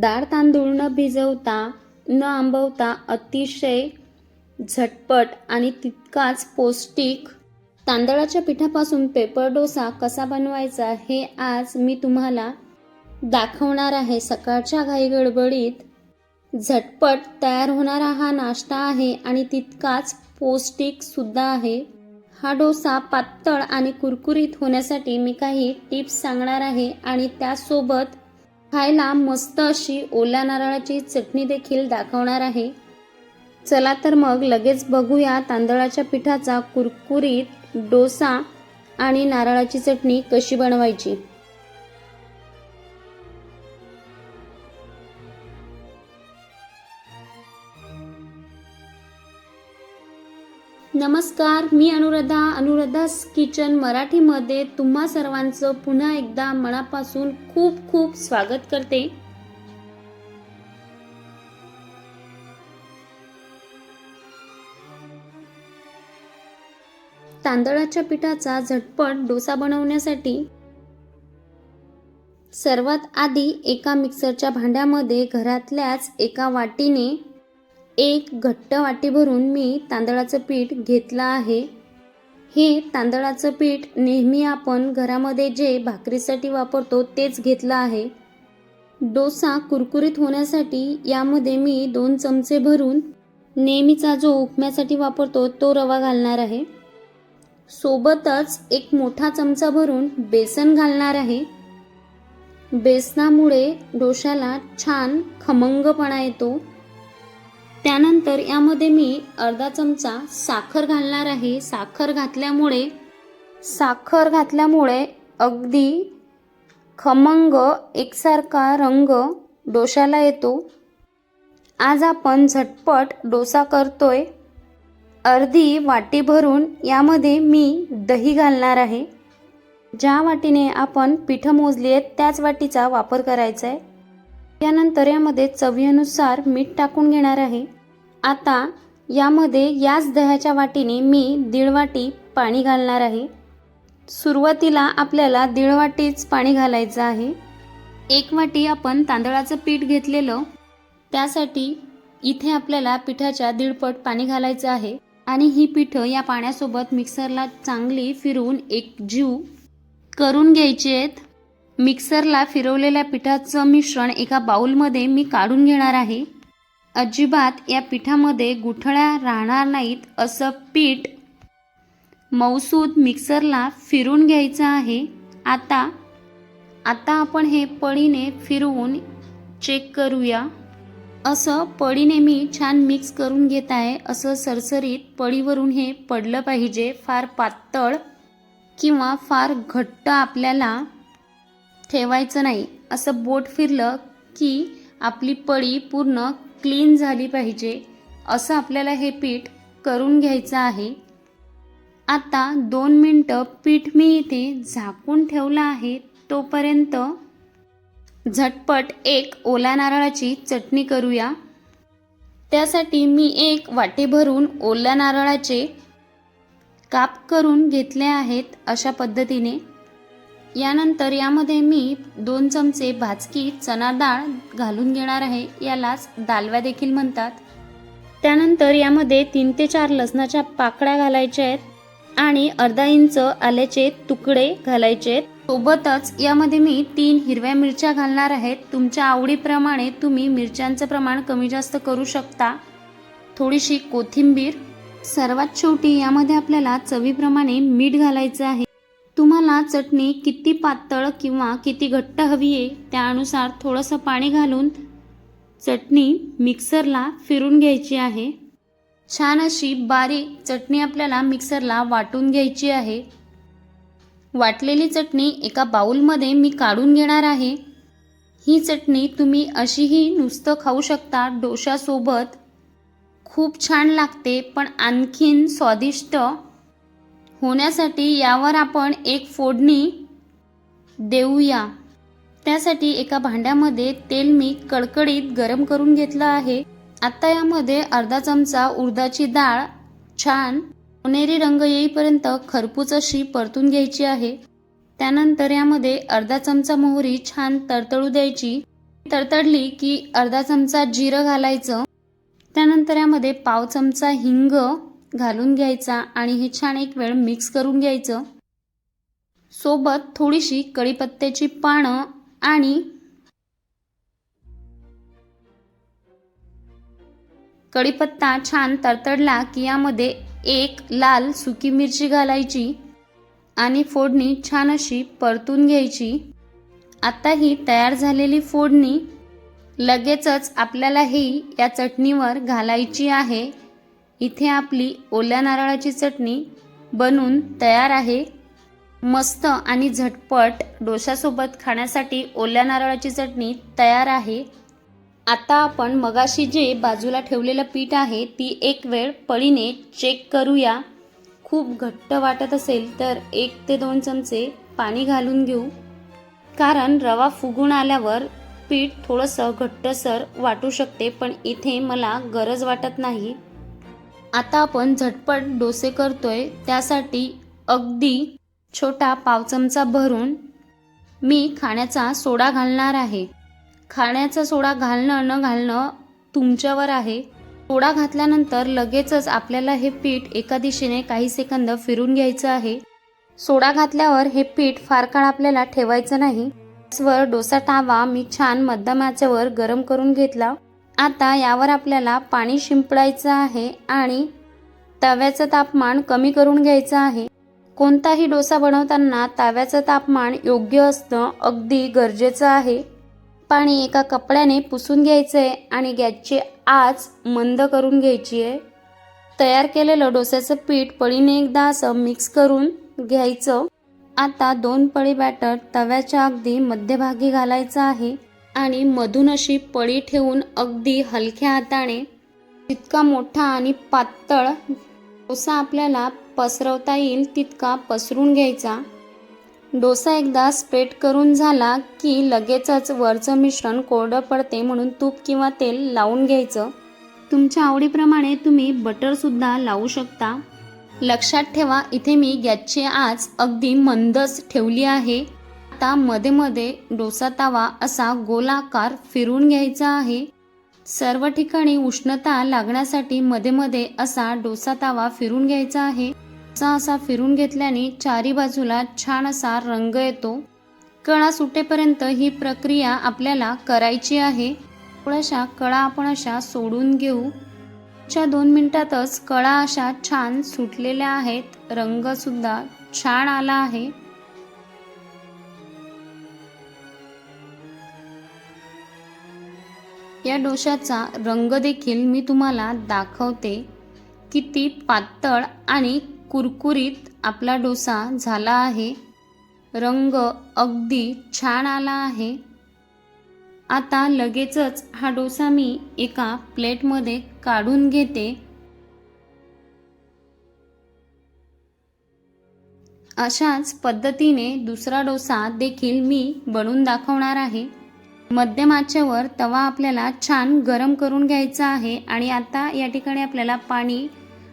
डाळ तांदूळ न भिजवता न आंबवता अतिशय झटपट आणि तितकाच पौष्टिक तांदळाच्या पिठापासून पेपर डोसा कसा बनवायचा हे आज मी तुम्हाला दाखवणार आहे. सकाळच्या घाई गडबडीत झटपट तयार होणारा हा नाश्ता आहे आणि तितकाच पौष्टिक सुद्धा आहे. हा डोसा पातळ आणि कुरकुरीत होण्यासाठी मी काही टिप्स सांगणार आहे आणि त्यासोबत खायला मस्त अशी ओल्या नारळाची चटणी देखील दाखवणार आहे. चला तर मग लगेच बघूया तांदळाच्या पिठाचा कुरकुरीत डोसा आणि नारळाची चटणी कशी बनवायची. नमस्कार मी अनुराधा. अनुराधास किचन मराठीमध्ये तुम्हा सर्वांचं पुन्हा एकदा मनापासून खूप खूप स्वागत करते. तांदळाच्या पिठाचा झटपट डोसा बनवण्यासाठी सर्वात आधी एका मिक्सरच्या भांड्यामध्ये घरातल्याच एका वाटीने एक घट्ट वाटी भरून मी तांदळाचं पीठ घेतलं आहे. हे तांदळाचं पीठ नेहमी आपण घरामध्ये जे भाकरीसाठी वापरतो तेच घेतलं आहे. डोसा कुरकुरीत होण्यासाठी यामध्ये मी दोन चमचे भरून नेहमीचा जो उपम्यासाठी वापरतो तो रवा घालणार आहे. सोबतच एक मोठा चमचा भरून बेसन घालणार आहे. बेसनामुळे डोशाला छान खमंगपणा येतो. त्यानंतर यामध्ये मी अर्धा चमचा साखर घालणार आहे. साखर घातल्यामुळे साखर घातल्यामुळे अगदी खमंग एकसारखा रंग डोशाला येतो. आज आपण झटपट डोसा करतोय. अर्धी वाटी भरून यामध्ये मी दही घालणार आहे. ज्या वाटीने आपण पिठं मोजली आहेत त्याच वाटीचा वापर करायचा आहे यानंतर यामध्ये चवीनुसार मीठ टाकून घेणार आहे. आता यामध्ये याच दह्याच्या वाटीने मी दीड वाटी पाणी घालणार आहे. सुरुवातीला आपल्याला दीड वाटीच पाणी घालायचं आहे. एक वाटी आपण तांदळाचं पीठ घेतलेलं. त्यासाठी इथे आपल्याला पिठाच्या दीडपट पाणी घालायचं आहे आणि ही पिठं या पाण्यासोबत मिक्सरला चांगली फिरवून एक जीव करून घ्यायची आहेत. मिक्सरला फिरवलेल्या पिठाचं मिश्रण एका बाऊलमध्ये मी काढून घेणार आहे. अजिबात या पिठामध्ये गुठळ्या राहणार नाहीत असं पीठ मौसूद मिक्सरला फिरून घ्यायचं आहे. आता आता आपण हे पळीने फिरवून चेक करूया. असं पळीने मी छान मिक्स करून घेत आहे. असं सरसरीत पळीवरून हे पडलं पाहिजे. फार पातळ किंवा फार घट्ट आपल्याला ठेवायचं नाही. असं बोट फिरलं की आपली पळी पूर्ण क्लीन झाली पाहिजे. असं आपल्याला हे पीठ करून घ्यायचं आहे. आता दोन मिनटं पीठ मी इथे झाकून ठेवलं आहे. तोपर्यंत झटपट एक ओला नारळाची चटणी करूया. त्यासाठी मी एक वाटी भरून ओल्या नारळाचे काप करून घेतले आहेत अशा पद्धतीने. यानंतर यामध्ये मी दोन चमचे भाजकी चना डाळ घालून घेणार आहे यालाच दालव्या देखील म्हणतात. त्यानंतर यामध्ये तीन ते चार लसणाच्या पाकळ्या घालायच्या आहेत आणि अर्धा इंच आल्याचे तुकडे घालायचे आहेत. सोबतच यामध्ये मी तीन हिरव्या मिरच्या घालणार आहेत तुमच्या आवडीप्रमाणे तुम्ही मिरच्यांचं प्रमाण कमी जास्त करू शकता. थोडीशी कोथिंबीर सर्वात शेवटी यामध्ये आपल्याला चवीप्रमाणे मीठ घालायचं आहे. तुम्हाला चटणी किती पातळ किंवा किती घट्ट हवी आहे त्यानुसार थोडंसं पाणी घालून चटणी मिक्सरला फिरून घ्यायची आहे. छान अशी बारीक चटणी आपल्याला मिक्सरला वाटून घ्यायची आहे. वाटलेली चटणी एका बाऊलमध्ये मी काढून घेणार आहे. ही चटणी तुम्ही अशीही नुसतं खाऊ शकता डोशासोबत खूप छान लागते पण आणखीन स्वादिष्ट होण्यासाठी यावर आपण एक फोडणी देऊया. त्यासाठी एका भांड्यामध्ये तेल मी कडकडीत गरम करून घेतलं आहे. आत्ता यामध्ये अर्धा चमचा उडदाची डाळ छान सोनेरी रंग येईपर्यंत खरपूस अशी परतून घ्यायची आहे. त्यानंतर यामध्ये अर्धा चमचा मोहरी छान तडतळू द्यायची. तडतडली की अर्धा चमचा जिरं घालायचं. त्यानंतर यामध्ये पाव चमचा हिंग घालून घ्यायचा आणि हे छान एक वेळ मिक्स करून घ्यायचं. सोबत थोडीशी कढीपत्त्याची पानं आणि कढीपत्ता छान तडतडला की यामध्ये एक लाल सुकी मिरची घालायची आणि फोडणी छान अशी परतून घ्यायची. आता ही तयार झालेली फोडणी लगेचच आपल्याला ही या चटणीवर घालायची आहे. इथे आपली ओल्या नारळाची चटणी बनून तयार आहे. मस्त आणि झटपट डोशासोबत खाण्यासाठी ओल्या नारळाची चटणी तयार आहे. आता आपण मगाशी जे बाजूला ठेवलेलं पीठ आहे ती एक वेळ पळीने चेक करूया. खूप घट्ट वाटत असेल तर एक ते दोन चमचे पाणी घालून घेऊ. कारण रवा फुगून आल्यावर पीठ थोडंसं घट्टसर वाटू शकते पण इथे मला गरज वाटत नाही. आता आपण झटपट डोसे करतोय त्यासाठी अगदी छोटा पावचमचा भरून मी खाण्याचा सोडा घालणार आहे. खाण्याचा सोडा घालणं न घालणं तुमच्यावर आहे. सोडा घातल्यानंतर लगेचच आपल्याला हे पीठ एका दिशेने काही सेकंद फिरून घ्यायचं आहे. सोडा घातल्यावर हे पीठ फार काळ आपल्याला ठेवायचं नाही. गॅसवर डोसा टावा मी छान मध्यम आचेवर गरम करून घेतला. आता यावर आपल्याला पाणी शिंपडायचं आहे आणि तव्याचं तापमान कमी करून घ्यायचं आहे. कोणताही डोसा बनवताना तव्याचं तापमान योग्य असणं अगदी गरजेचं आहे. पाणी एका कपड्याने पुसून घ्यायचं आहे आणि गॅसची आच मंद करून घ्यायची आहे तयार केलेलं डोस्याचं पीठ पळीने एकदा असं मिक्स करून घ्यायचं. आता दोन पळी बॅटर तव्याच्या अगदी मध्यभागी घालायचं आहे. आणि मधून अशी पळी ठेवून अगदी हलक्या हाताने जितका मोठा आणि पातळ डोसा आपल्याला पसरवता येईल तितका पसरून घ्यायचा. डोसा एकदा स्प्रेड करून झाला की लगेचच वरचं मिश्रण कोरडं पडते म्हणून तूप किंवा तेल लावून घ्यायचं. तुमच्या आवडीप्रमाणे तुम्ही बटरसुद्धा लावू शकता. लक्षात ठेवा इथे मी गॅसची आच अगदी मंदच ठेवली आहे. आता मध्ये मध्ये डोसा तवा असा गोलाकार फिरून घ्यायचा आहे. सर्व ठिकाणी उष्णता लागण्यासाठी मध्ये मध्ये असा डोसा तवा फिरून घ्यायचा आहे. असा असा फिरून घेतल्याने चारी बाजूला छान असा रंग येतो. कळा सुटेपर्यंत ही प्रक्रिया आपल्याला करायची आहे. थोड्याशा कळा आपण अशा सोडून घेऊ. च्या दोन मिनिटातच कळा अशा छान सुटलेल्या आहेत. रंगसुद्धा छान आला आहे. या डोशाचा रंग देखील मी तुम्हाला दाखवते. किती पातळ आणि कुरकुरीत आपला डोसा झाला आहे. रंग अगदी छान आला आहे. आता लगेचच हा डोसा मी एका प्लेटमध्ये काढून घेते. अशाच पद्धतीने दुसरा डोसा देखील मी बनवून दाखवणार आहे. मध्यम आचेवर तवा आपल्याला छान गरम करून घ्यायचा आहे आणि आता या ठिकाणी आपल्याला पाणी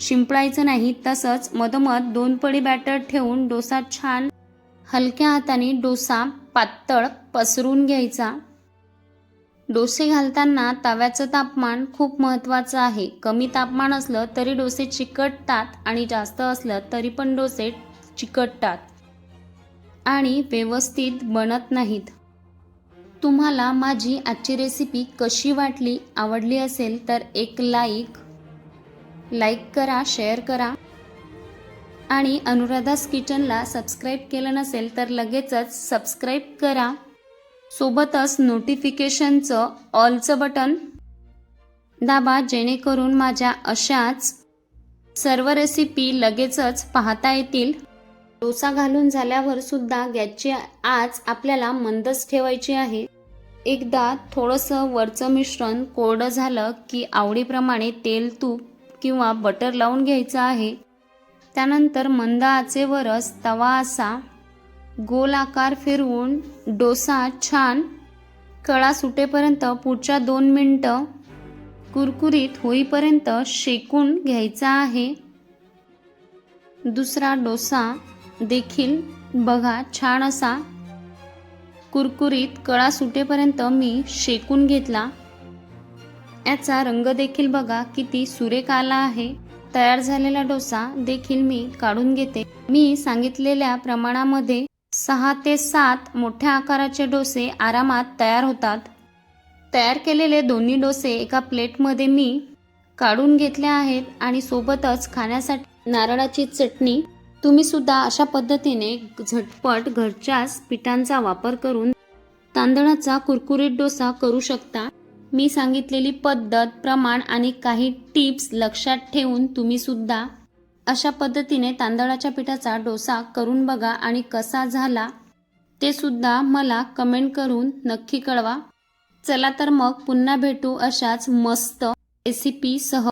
शिंपडायचं नाही तसंच मधोमध दोन पडी बॅटर ठेवून डोसा छान हलक्या हाताने डोसा पातळ पसरून घ्यायचा. डोसे घालताना तव्याचं तापमान खूप महत्त्वाचं आहे. कमी तापमान असलं तरी डोसे चिकटतात आणि जास्त असलं तरी पण डोसे चिकटतात आणि व्यवस्थित बनत नाहीत. तुम्हाला माझी आजची रेसिपी कशी वाटली आवडली असेल तर एक लाईक लाईक करा शेअर करा. आणि अनुराधास किचनला सबस्क्राईब केलं नसेल तर लगेचच सबस्क्राईब करा. सोबतच नोटिफिकेशनचं ऑलचं बटन दाबा जेणेकरून माझ्या अशाच सर्व रेसिपी लगेचच पाहता येतील. डोसा घालून झाल्यावर सुद्धा गॅसची आज आपल्याला मंदच ठेवायची आहे. एकदा थोडंसं वरचं मिश्रण कोरडं झालं की आवडीप्रमाणे तेल तूप किंवा बटर लावून घ्यायचं आहे. त्यानंतर मंद आचेवरच तवा असा गोल आकार फिरवून डोसा छान कळा सुटेपर्यंत पुढच्या दोन मिनटं कुरकुरीत होईपर्यंत शेकून घ्यायचा आहे. दुसरा डोसा देखील बघा छान असा कुरकुरीत कळा सुटेपर्यंत मी शेकून घेतला. याचा रंग देखील बघा किती सुरेख आला आहे. तयार झालेला डोसा देखील मी काढून घेते. मी सांगितलेल्या प्रमाणामध्ये सहा ते सात मोठ्या आकाराचे डोसे आरामात तयार होतात. तयार केलेले दोन्ही डोसे एका प्लेटमध्ये मी काढून घेतले आहेत आणि सोबतच खाण्यासाठी नारळाची चटणी तुम्ही सुद्धा अशा पद्धतीने झटपट घरच्याच पिठांचा वापर करून तांदळाचा कुरकुरीत डोसा करू शकता. मी सांगितलेली पद्धत प्रमाण आणि काही टिप्स लक्षात ठेवून तुम्ही सुद्धा अशा पद्धतीने तांदळाच्या पिठाचा डोसा करून बघा आणि कसा झाला ते सुद्धा मला कमेंट करून नक्की कळवा. चला तर मग पुन्हा भेटू अशाच मस्त रेसिपीसह